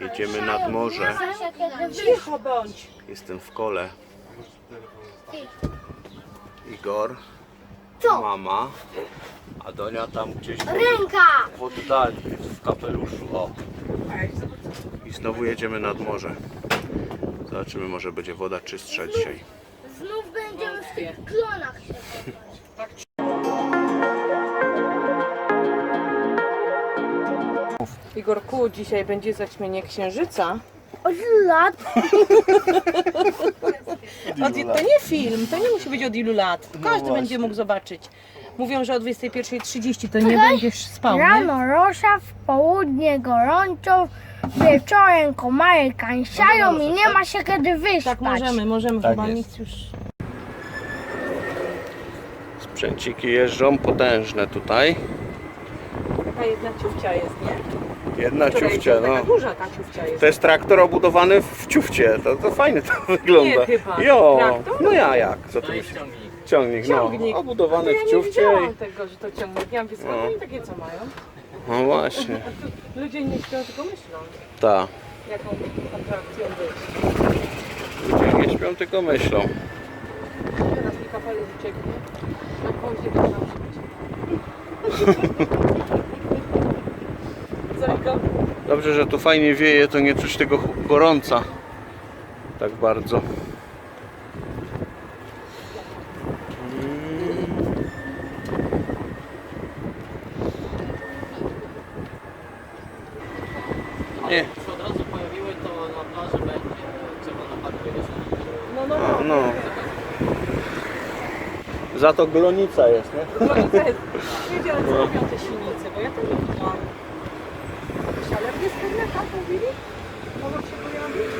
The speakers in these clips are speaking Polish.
Jedziemy nad morze. Cicho bądź. Jestem w kole. Igor, Co? mama, a Donia tam gdzieś w- Ręka! w oddali, w kapeluszu. O. I znowu jedziemy nad morze. Zobaczymy, może będzie woda czystsza dzisiaj. Znów będziemy w tych klonach się Igorku, dzisiaj będzie zaćmienie księżyca. Od lat Od, to nie film, to nie musi być od ilu lat. Każdy właśnie. będzie mógł zobaczyć. Mówią, że o 21.30 to nie będziesz spał, nie? Rano rosza, w południe gorąco, wieczorem komary kańsiają i nie ma się kiedy wyspać. Tak, możemy, możemy, Tak chyba jest. nic już... Sprzęciki jeżdżą potężne tutaj. Taka jedna ciufcia jest, nie? Jedna Która ciufcia, no. Taka duża ta ciufcia jest. To jest traktor obudowany w ciufcie. To, to fajnie to wygląda. chyba. Jo, Traktor? no ja jak? Co ty myślisz? Ciągnik, no. Ciągnik. Obudowany ja w nie ciufcie. widziałam I... tego, że to ciągnik. Ja mówię, skąd No. oni takie co mają? No właśnie, A tu ludzie nie śpią, tylko myślą, tak. jaką atrakcją być. Ludzie nie śpią, tylko myślą. Teraz mi kapelusz ucieknie. Na kozie to nam przyjdzie. Zajka. Dobrze, że tu fajnie wieje, to nie czuć tego gorąca. Tak bardzo. Nie, się od razu pojawiły, to na plaży będzie czerwona parkuje. No, no, no, no. no. Za to glonica jest, nie? Glonica jest. Wiedziałem, co robią te silnice, bo ja to nie widziałam. Ale jest pewne, tak mówili? Mogą się pojawić?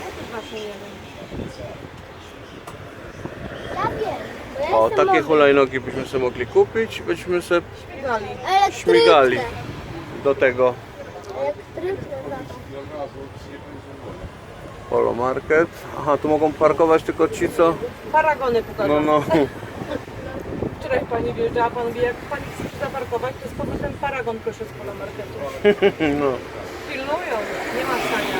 Ja też właśnie nie wiem. Ja wiem, bo ja O, jestem takie nowy. hulajnogi byśmy sobie mogli kupić i byśmy sobie Śmigali. Elektryczne. śmigali do tego. Elektryczne, tak. Polo Market. Aha, tu mogą parkować tylko ci, co... Paragony pokażą. No, no. Wczoraj pani wjeżdżała, pan mówi, jak pani chce zaparkować, to z powrotem paragon proszę z pola marketu. no. Pilnują, nie ma stania.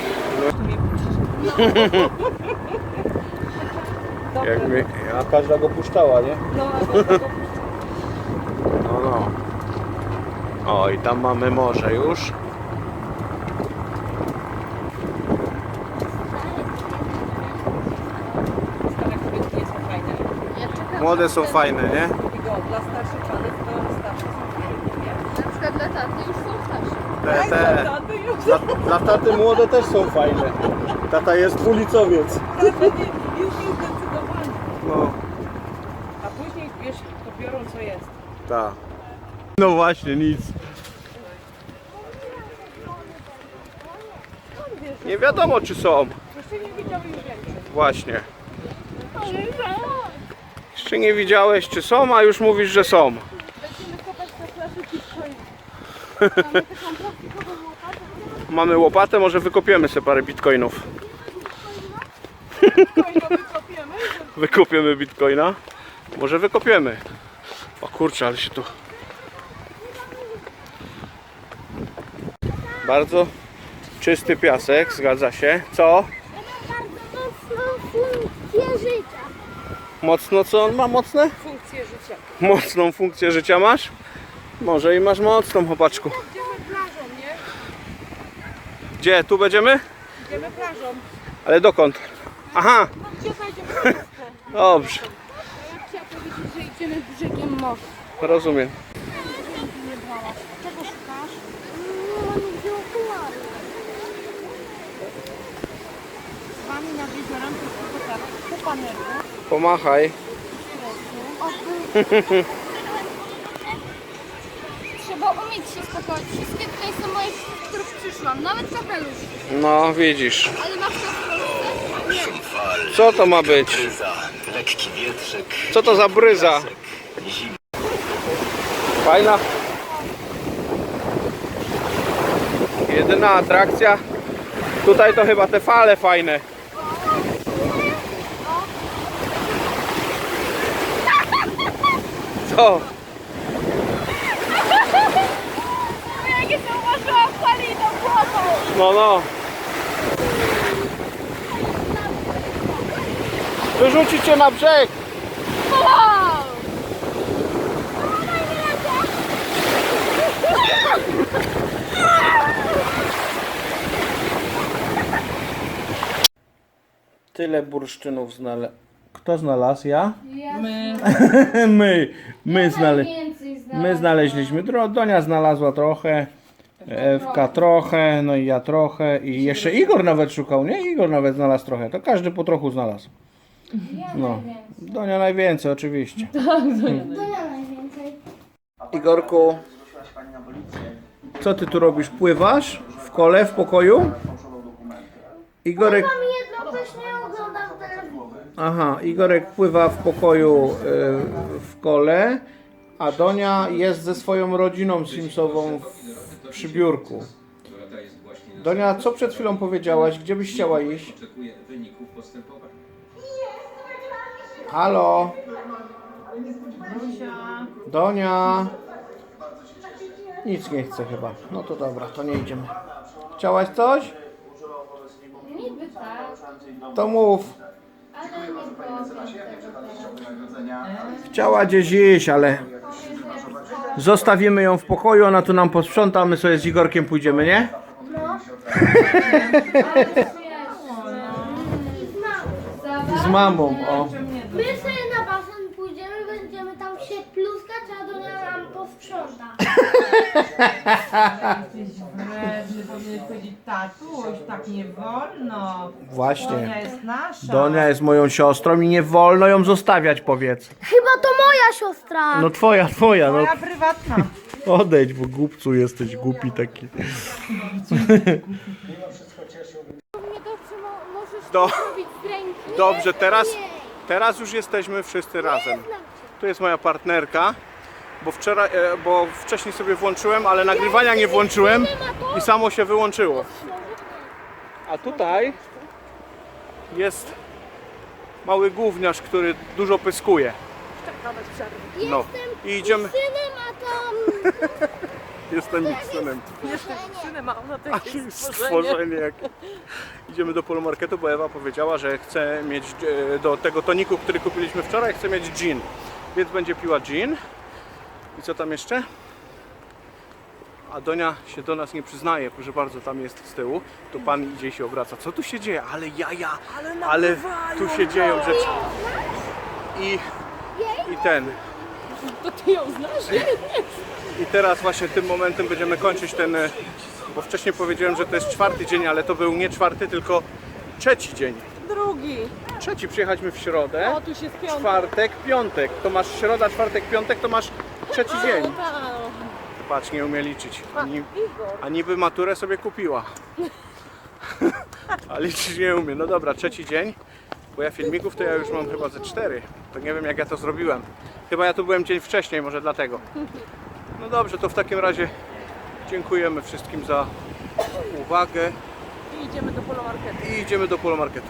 Dobre. Jak mi... A każda go puszczała, nie? No, albo tego No, no. O, i tam mamy morze już. Młode są fajne, nie? Dla starszych panów to starsze są fajne, nie? Na przykład dla taty już są starsze. Te, Dla te. taty już Dla, dla taty młode też są fajne. Tata jest dwulicowiec. tata nie, już nie zdecydowany. No, A później, wiesz, to biorą co jest. tak. No właśnie, nic. Nie wiadomo, czy są. Jeszcze nie widziały już więcej. Właśnie. Jeszcze nie widziałeś, czy są, a już mówisz, że są. Mamy łopatę. Może wykopiemy sobie parę bitcoinów. Wykopiemy. Wykopiemy bitcoina? Może wykopiemy. O kurczę, ale się tu... Bardzo czysty piasek, zgadza się. Co? Ja mam bardzo mocną funkcję życia. Mocno co on ma? Mocne? Funkcję życia. Mocną funkcję życia masz? Może i masz mocną, chłopaczku. Idziemy plażą, nie? Gdzie? Tu będziemy? Idziemy plażą. Ale dokąd? Aha, Gdzie zajdziemy dobrze. Ja chciałam powiedzieć, że idziemy brzegiem morza. Rozumiem. Czego szukasz? Nie mam nigdzie okulary. Z wami nad jeziorem to jest tylko tak. Po panelu. Pomachaj. Trzeba umieć się spakować. Wszystkie tutaj są moje, z których przyszłam. Nawet kapelusz. No, widzisz. Ale masz to w Polsce? Co to ma być? Lekki wietrzyk, Co to za bryza? Fajna. Jedyna atrakcja. Tutaj to chyba te fale fajne. Co? Jak nie zauważyłam fali, to No, no. Wyrzucić cię na brzeg. Tyle bursztynów znalazł. Kto znalazł? Ja? My. my. My, znale... My znaleźliśmy. Dro- Donia znalazła trochę. Ewka trochę, no i ja trochę i jeszcze Igor nawet szukał, nie? Igor nawet znalazł trochę, to każdy po trochu znalazł. No, Donia najwięcej oczywiście. Donia najwięcej. Igorku, co ty tu robisz? Pływasz w kole w pokoju? Igorek, Mam jedno, też nie oglądam telewizji. Aha, Igorek pływa w pokoju y, w kole, a Donia jest ze swoją rodziną Simsową w, przy biurku. Donia, co przed chwilą powiedziałaś? Gdzie byś chciała iść? Halo? Donia? Nic nie chce chyba. No to dobra, to nie idziemy. Chciałaś coś? Niby tak, To mów. Chciała gdzieś iść, ale zostawimy ją w pokoju, ona tu nam posprząta, my sobie z Igorkiem pójdziemy, nie? Z mamą, o. My sobie na basen pójdziemy, będziemy tam się pluskać, a Donia nam posprząta. Jesteś wredny, powinieneś powiedzieć tatuś, tak nie wolno. Donia Właśnie. jest nasza. Donia jest moją siostrą i nie wolno ją zostawiać, powiedz. Chyba to moja siostra. No twoja, twoja, no Moja prywatna. odejdź, bo głupcu jesteś, głupi taki. Mnie dobrze, mo- możesz Do- to zrobić z ręki. Dobrze, teraz, teraz już jesteśmy wszyscy razem. Tu jest moja partnerka, bo, wczoraj, e, bo wcześniej sobie włączyłem, ale nagrywania nie włączyłem i samo się wyłączyło. A tutaj jest mały gówniarz, który dużo pyskuje. No i idziemy. Synem. Jestem ich synem. Synem mam na A stworzenie. Idziemy do polomarketu, bo Ewa powiedziała, że chce mieć e, do tego toniku, który kupiliśmy wczoraj, chce mieć gin. Więc będzie piła gin. I co tam jeszcze? A Donia się do nas nie przyznaje, proszę bardzo, tam jest z tyłu. To pan idzie i się obraca. Co tu się dzieje? Ale jaja, ale tu się dzieją rzeczy. I, i ten. To ty ją znasz? I teraz właśnie tym momentem będziemy kończyć ten, e, bo wcześniej powiedziałem, że to jest czwarty dzień, ale to był nie czwarty, tylko trzeci dzień. Drugi. Trzeci przyjechaliśmy w środę, O, tu się spiął. czwartek, piątek. To masz środa, czwartek, piątek, to masz trzeci dzień. Patrz, nie umie liczyć. A, ni- a niby maturę sobie kupiła. A liczyć nie umie. No dobra, trzeci dzień. Bo ja filmików to ja już mam chyba ze cztery. To nie wiem jak ja to zrobiłem. Chyba ja tu byłem dzień wcześniej, może dlatego. No dobrze, to w takim razie dziękujemy wszystkim za uwagę I idziemy do polomarketu. i idziemy do polomarketu.